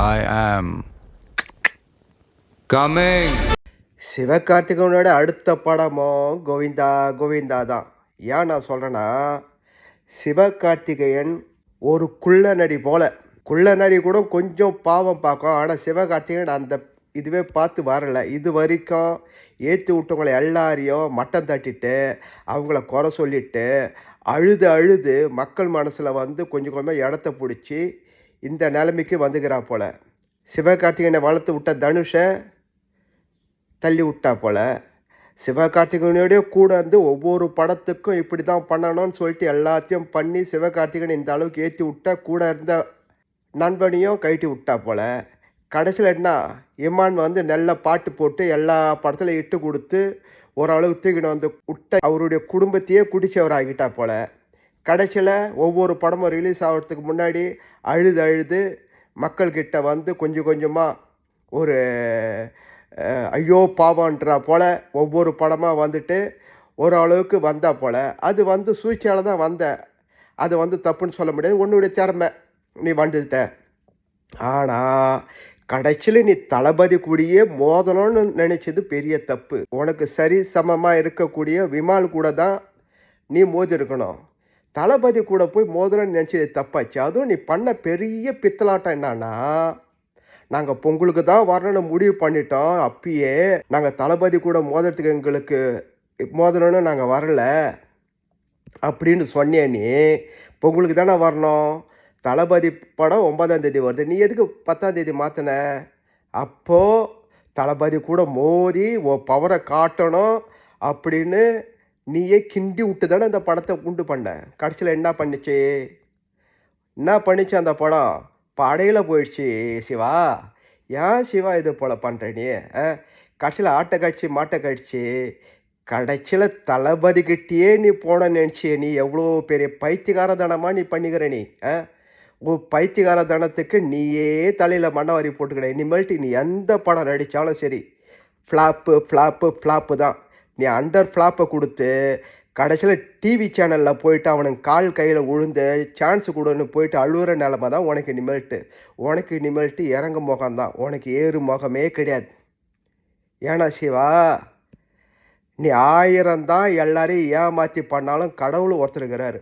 ஐ ஆம் கமிங் சிவகார்த்திகனோட அடுத்த படமும் கோவிந்தா கோவிந்தா தான் ஏன் நான் சொல்கிறேன்னா சிவகார்த்திகேயன் ஒரு குள்ள நடி போல. குள்ள நடி கூட கொஞ்சம் பாவம் பார்க்கும். ஆனால் சிவகார்த்திகேயன் அந்த இதுவே பார்த்து வரலை. இது வரைக்கும் ஏற்றி விட்டவங்களை எல்லாரையும் மட்டம் தட்டிட்டு அவங்கள குறை சொல்லிட்டு அழுது அழுது மக்கள் மனசில் வந்து கொஞ்சம் கொஞ்சமாக இடத்த பிடிச்சி இந்த நிலைமைக்கு வந்துகிறா போல. சிவகார்த்திகேயனை வளர்த்து விட்ட தனுஷை தள்ளி விட்டா போல. சிவகார்த்திகேயனோடய கூட இருந்து ஒவ்வொரு படத்துக்கும் இப்படி தான் பண்ணணும்னு சொல்லிட்டு எல்லாத்தையும் பண்ணி சிவகார்த்திகேயன் இந்த அளவுக்கு ஏற்றி விட்டா கூட இருந்த நண்பனையும் கழட்டி விட்டா போல. கடைசியில் என்ன இமான் வந்து நல்ல பாட்டு போட்டு எல்லா படத்துலையும் இட்டு கொடுத்து ஓரளவுக்கு தூக்கிட்டு வந்து விட்ட அவருடைய குடும்பத்தையே குடிச்சவர் ஆகிட்டா போல. கடைசியில் ஒவ்வொரு படமும் ரிலீஸ் ஆகிறதுக்கு முன்னாடி அழுது அழுது மக்கள்கிட்ட வந்து கொஞ்சம் கொஞ்சமாக ஒரு ஐயோ பாவன்றா போல் ஒவ்வொரு படமாக வந்துட்டு ஓரளவுக்கு வந்தா போல். அது வந்து சூழ்ச்சியால் தான் வந்த. அது வந்து தப்புன்னு சொல்ல முடியாது. உன்னுடைய திறமை நீ வந்துட்ட. ஆனால் கடைசியில் நீ தளபதி கூடியே மோதணும்னு நினச்சது பெரிய தப்பு. உனக்கு சரி சமமாக இருக்கக்கூடிய விமால் கூட தான் நீ மோதி இருக்கணும் தளபதி கூட போய் மோதணும்னு நினச்சது தப்பாச்சு. அதுவும் நீ பண்ண பெரிய பித்தலாட்டம் என்னன்னா நாங்கள் பொங்கலுக்கு தான் வரணும்னு முடிவு பண்ணிட்டோம். அப்பயே நாங்கள் தளபதி கூட மோதுறதுக்கு எங்களுக்கு மோதணும்னு நாங்கள் வரல அப்படின்னு சொன்னே நீ பொங்கலுக்கு தானே வரணும். தளபதி படம் ஒன்பதாம் தேதி வருது. நீ எதுக்கு பத்தாம் தேதி மாற்றின அப்போது தளபதி கூட மோதி ஓ பவரை காட்டணும் அப்படின்னு நீயே கிண்டி விட்டு தானே அந்த படத்தை உண்டு பண்ண? கடைசியில் என்ன பண்ணிச்சு? என்ன பண்ணுச்சு அந்த படம்? படையில் போயிடுச்சு சிவா. ஏன் சிவா இது போல் பண்ணுற நீ? ஆ? கடைசியில் ஆட்டை கடிச்சு மாட்டை கடிச்சு கடைசியில் தளபதிக்கிட்டேயே நீ போன நினச்சி நீ. எவ்வளோ பெரிய பைத்தியகாரதனமாக நீ பண்ணிக்கிற நீ? ஆ? உன் பைத்தியகார தனத்துக்கு நீயே தலையில் மண்ணவாரி போட்டுக்கிற. இனிமேல்ட்டு நீ எந்த படம் நடித்தாலும் சரி ஃப்ளாப்பு ஃப்ளாப்பு ஃப்ளாப்பு தான். நீ அண்டர் ஃப்ளாப்பை கொடுத்து கடைசியில் டிவி சேனலில் போயிட்டு அவனுக்கு கால் கையில் விழுந்து சான்ஸ் கொடுன்னு போயிட்டு அழுகிற நிலமை தான் உனக்கு இனிமேல்ட்டு. உனக்கு இனிமேல்ட்டு இறங்கும் முகம்தான் உனக்கு ஏறு முகமே கிடையாது. ஏன்னா சிவா நீ ஆயிரம் தான் எல்லாரையும் ஏமாற்றி பண்ணாலும் கடவுள் ஒருத்தர் இருக்கிறாரு.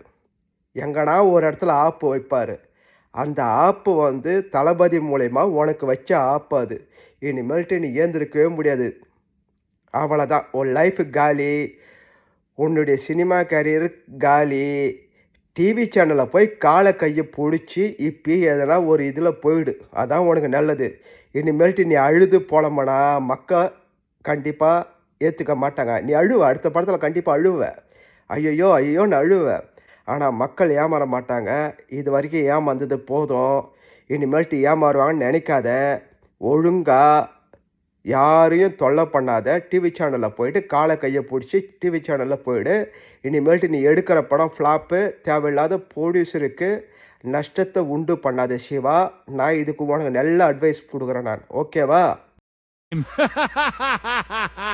எங்கன்னா ஒரு இடத்துல ஆப்பு வைப்பார்? அந்த ஆப்பு வந்து தளபதி மூலயமா உனக்கு வச்ச ஆப்பு அது. இனிமேல்ட்டு நீ ஏந்திருக்கவே முடியாது. அவ்வளோதான் உன் லைஃப் காலி உன்னுடைய சினிமா கரியர் காலி. டிவி சேனலில் போய் காலை கையை பிடிச்சி இப்பி எதனா ஒரு இதில் போயிடு. அதான் உனக்கு நல்லது. இனிமேல்ட்டு நீ அழுது போலமானா மக்கள் கண்டிப்பாக ஏற்றுக்க மாட்டாங்க. நீ அழுவ அடுத்த படத்தில் கண்டிப்பாக அழுவ. ஐயோ ஐயோன்னு அழுவ. ஆனால் மக்கள் ஏமாற மாட்டாங்க. இது வரைக்கும் ஏமாந்தது போதும். இனிமேல்ட்டு ஏமாறுவாங்கன்னு நினைக்காத. ஒழுங்காக யாரையும் தொல்லை பண்ணாத டிவி சேனலில் போயிட்டு காலை கையை பிடிச்சி டிவி சேனலில் போயிடு. இனிமேல்ட்டு நீ எடுக்கிற படம் ஃப்ளாப்பு தேவையில்லாத ப்ரொடியூசருக்கு நஷ்டத்தை உண்டு பண்ணாத சிவா. நான் இதுக்கு உனக்கு நல்ல அட்வைஸ் கொடுக்குறேன் நான். ஓகேவா